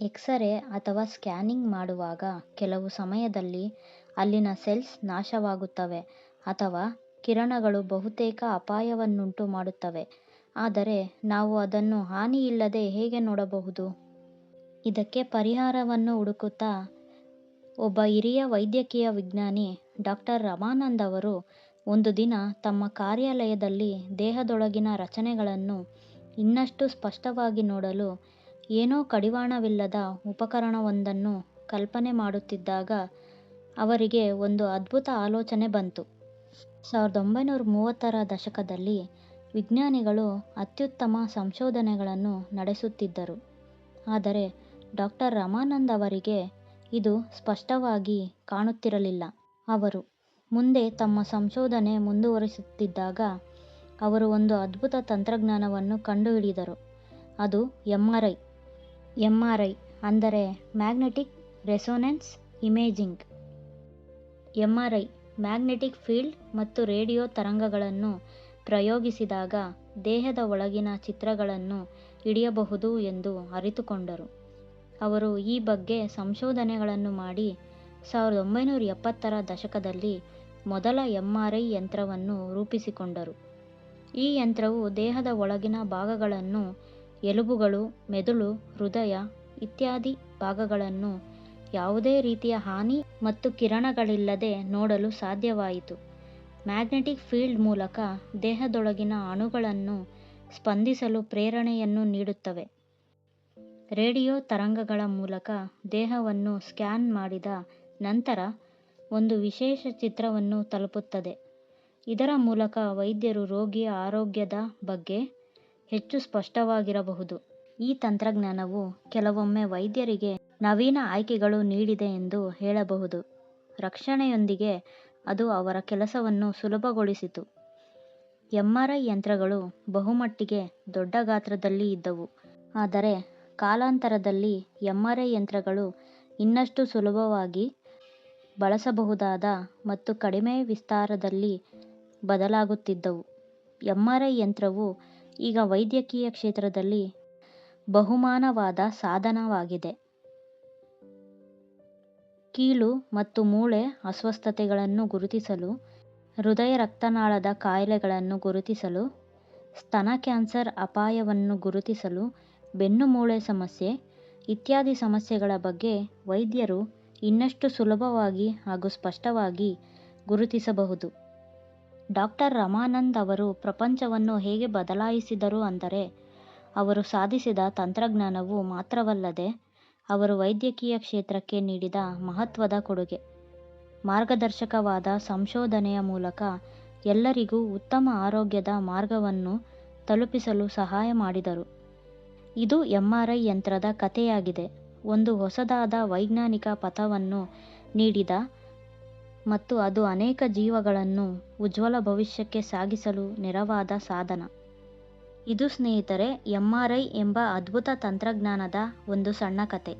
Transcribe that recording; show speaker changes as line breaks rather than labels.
X ray ಅಥವಾ scanning ಮಾಡುವಾಗ ಕೆಲವು ಸಮಯದಲ್ಲಿ ಅಲ್ಲಿನ ಸೆಲ್ಸ್ ನಾಶವಾಗುತ್ತವೆ ಅಥವಾ ಕಿರಣಗಳು ಬಹುತೇಕ ಅಪಾಯವನ್ನುಂಟು ಮಾಡುತ್ತವೆ ಆದರೆ ನಾವು ಅದನ್ನು ಹಾನಿಯಿಲ್ಲದೆ ಹೇಗೆ ನೋಡಬಹುದು? ಇದಕ್ಕೆ ಪರಿಹಾರವನ್ನು ಹುಡುಕುತ್ತಾ ಒಬ್ಬ ಹಿರಿಯ ವೈದ್ಯಕೀಯ ವಿಜ್ಞಾನಿ ಡಾಕ್ಟರ್ ರಮಾನಂದ್ ಅವರು ಒಂದು ದಿನ ತಮ್ಮ ಕಾರ್ಯಾಲಯದಲ್ಲಿ ದೇಹದೊಳಗಿನ ರಚನೆಗಳನ್ನು ಇನ್ನಷ್ಟು ಸ್ಪಷ್ಟವಾಗಿ ನೋಡಲು ಏನೋ ಕಡಿವಾಣವಿಲ್ಲದ ಉಪಕರಣವೊಂದನ್ನು ಕಲ್ಪನೆ ಮಾಡುತ್ತಿದ್ದಾಗ ಅವರಿಗೆ ಒಂದು ಅದ್ಭುತ ಆಲೋಚನೆ ಬಂತು. ಸಾವಿರದ ಒಂಬೈನೂರ ಮೂವತ್ತರ ದಶಕದಲ್ಲಿ ವಿಜ್ಞಾನಿಗಳು ಅತ್ಯುತ್ತಮ ಸಂಶೋಧನೆಗಳನ್ನು ನಡೆಸುತ್ತಿದ್ದರು. ಆದರೆ ಡಾಕ್ಟರ್ ರಮಾನಂದ್ ಅವರಿಗೆ ಇದು ಸ್ಪಷ್ಟವಾಗಿ ಕಾಣುತ್ತಿರಲಿಲ್ಲ. ಅವರು ಮುಂದೆ ತಮ್ಮ ಸಂಶೋಧನೆ ಮುಂದುವರಿಸುತ್ತಿದ್ದಾಗ ಅವರು ಒಂದು ಅದ್ಭುತ ತಂತ್ರಜ್ಞಾನವನ್ನು ಕಂಡುಹಿಡಿದರು. ಅದು ಎಂ.ಆರ್.ಐ. ಎಂ.ಆರ್.ಐ. ಅಂದರೆ magnetic resonance imaging. MRI. Magnetic field ಮತ್ತು ರೇಡಿಯೋ ತರಂಗಗಳನ್ನು ಪ್ರಯೋಗಿಸಿದಾಗ ದೇಹದ ಒಳಗಿನ ಚಿತ್ರಗಳನ್ನು ಹಿಡಿಯಬಹುದು ಎಂದು ಅರಿತುಕೊಂಡರು. ಅವರು ಈ ಬಗ್ಗೆ ಸಂಶೋಧನೆಗಳನ್ನು ಮಾಡಿ ಸಾವಿರದ ಒಂಬೈನೂರ ಎಪ್ಪತ್ತರ ದಶಕದಲ್ಲಿ ಮೊದಲ ಎಂ.ಆರ್.ಐ. ಯಂತ್ರವನ್ನು ರೂಪಿಸಿಕೊಂಡರು. ಈ ಯಂತ್ರವು ದೇಹದ ಒಳಗಿನ ಭಾಗಗಳನ್ನು ಎಲುಬುಗಳು, ಮೆದುಳು, ಹೃದಯ ಇತ್ಯಾದಿ ಭಾಗಗಳನ್ನು ಯಾವುದೇ ರೀತಿಯ ಹಾನಿ ಮತ್ತು ಕಿರಣಗಳಿಲ್ಲದೆ ನೋಡಲು ಸಾಧ್ಯವಾಯಿತು. ಮ್ಯಾಗ್ನೆಟಿಕ್ ಫೀಲ್ಡ್ ಮೂಲಕ ದೇಹದೊಳಗಿನ ಅಣುಗಳನ್ನು ಸ್ಪಂದಿಸಲು ಪ್ರೇರಣೆಯನ್ನು ನೀಡುತ್ತವೆ. ರೇಡಿಯೋ ತರಂಗಗಳ ಮೂಲಕ ದೇಹವನ್ನು ಸ್ಕ್ಯಾನ್ ಮಾಡಿದ ನಂತರ ಒಂದು ವಿಶೇಷ ಚಿತ್ರವನ್ನು ತಲುಪುತ್ತದೆ. ಇದರ ಮೂಲಕ ವೈದ್ಯರು ರೋಗಿಯ ಆರೋಗ್ಯದ ಬಗ್ಗೆ ಹೆಚ್ಚು ಸ್ಪಷ್ಟವಾಗಿರಬಹುದು. ಈ ತಂತ್ರಜ್ಞಾನವು ಕೆಲವೊಮ್ಮೆ ವೈದ್ಯರಿಗೆ ನವೀನ ಆಯ್ಕೆಗಳು ನೀಡಿದೆ ಎಂದು ಹೇಳಬಹುದು. ರಕ್ಷಣೆಯೊಂದಿಗೆ ಅದು ಅವರ ಕೆಲಸವನ್ನು ಸುಲಭಗೊಳಿಸಿತು. ಎಂ.ಆರ್.ಐ. ಯಂತ್ರಗಳು ಬಹುಮಟ್ಟಿಗೆ ದೊಡ್ಡ ಗಾತ್ರದಲ್ಲಿ ಇದ್ದವು. ಆದರೆ ಕಾಲಾಂತರದಲ್ಲಿ ಎಂ.ಆರ್.ಐ. ಯಂತ್ರಗಳು ಇನ್ನಷ್ಟು ಸುಲಭವಾಗಿ ಬಳಸಬಹುದಾದ ಮತ್ತು ಕಡಿಮೆ ವಿಸ್ತಾರದಲ್ಲಿ ಬದಲಾಗುತ್ತಿದ್ದವು. ಎಂ.ಆರ್.ಐ. ಯಂತ್ರವು ಈಗ ವೈದ್ಯಕೀಯ ಕ್ಷೇತ್ರದಲ್ಲಿ ಬಹುಮಾನವಾದ ಸಾಧನವಾಗಿದೆ. ಕೀಲು ಮತ್ತು ಮೂಳೆ ಅಸ್ವಸ್ಥತೆಗಳನ್ನು ಗುರುತಿಸಲು, ಹೃದಯ-ರಕ್ತನಾಳದ ಕಾಯಿಲೆಗಳನ್ನು ಗುರುತಿಸಲು, ಸ್ತನ ಕ್ಯಾನ್ಸರ್ ಅಪಾಯವನ್ನು ಗುರುತಿಸಲು, ಬೆನ್ನು-ಮೂಳೆ ಸಮಸ್ಯೆ ಇತ್ಯಾದಿ ಸಮಸ್ಯೆಗಳ ಬಗ್ಗೆ ವೈದ್ಯರು ಇನ್ನಷ್ಟು ಸುಲಭವಾಗಿ ಹಾಗೂ ಸ್ಪಷ್ಟವಾಗಿ ಗುರುತಿಸಬಹುದು. ಡಾಕ್ಟರ್ ರಮಾನಂದ್ ಅವರು ಪ್ರಪಂಚವನ್ನು ಹೇಗೆ ಬದಲಾಯಿಸಿದರು ಅಂದರೆ, ಅವರು ಸಾಧಿಸಿದ ತಂತ್ರಜ್ಞಾನವು ಮಾತ್ರವಲ್ಲದೆ ಅವರು ವೈದ್ಯಕೀಯ ಕ್ಷೇತ್ರಕ್ಕೆ ನೀಡಿದ ಮಹತ್ವದ ಕೊಡುಗೆ. ಮಾರ್ಗದರ್ಶಕವಾದ ಸಂಶೋಧನೆಯ ಮೂಲಕ ಎಲ್ಲರಿಗೂ ಉತ್ತಮ ಆರೋಗ್ಯದ ಮಾರ್ಗವನ್ನು ತಲುಪಿಸಲು ಸಹಾಯ ಮಾಡಿದರು. ಇದು ಎಂ.ಆರ್.ಐ. ಯಂತ್ರದ ಕಥೆಯಾಗಿದೆ. ಒಂದು ಹೊಸದಾದ ವೈಜ್ಞಾನಿಕ ಪಥವನ್ನು ನೀಡಿದ ಮತ್ತು ಅದು ಅನೇಕ ಜೀವಗಳನ್ನು ಉಜ್ವಲ ಭವಿಷ್ಯಕ್ಕೆ ಸಾಗಿಸಲು ನೆರವಾದ ಸಾಧನ. ಇದು ಸ್ನೇಹಿತರೆ, ಎಂ.ಆರ್.ಐ. ಎಂಬ ಅದ್ಭುತ ತಂತ್ರಜ್ಞಾನದ ಒಂದು ಸಣ್ಣ ಕಥೆ.